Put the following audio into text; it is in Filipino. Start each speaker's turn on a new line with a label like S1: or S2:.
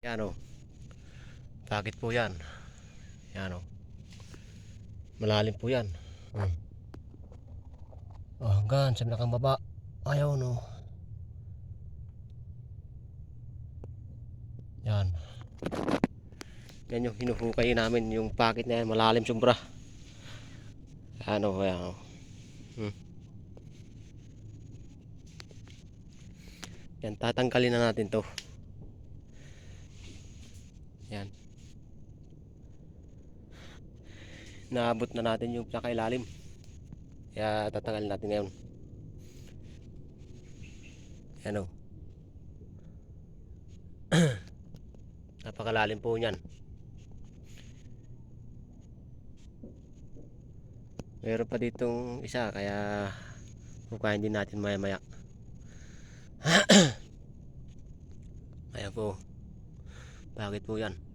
S1: Yan o. Bakit po yan? Yan o. Malalim po yan. Hmm. Oh, hanggang sa nakang baba. Ayaw no. Yan. Yan yung hinuhukay namin yung pakit na yan. Malalim sombra. Ano, yan o. Hmm. Yan, tatanggalin na natin to. Yan. Naabot na natin yung pinakailalim. Kaya tatanggalin natin ngayon. Yan o. Napakalalim po niyan. Meron pa ditong isa kaya hukayin din natin maya maya. Ayan po. Bakit po yan?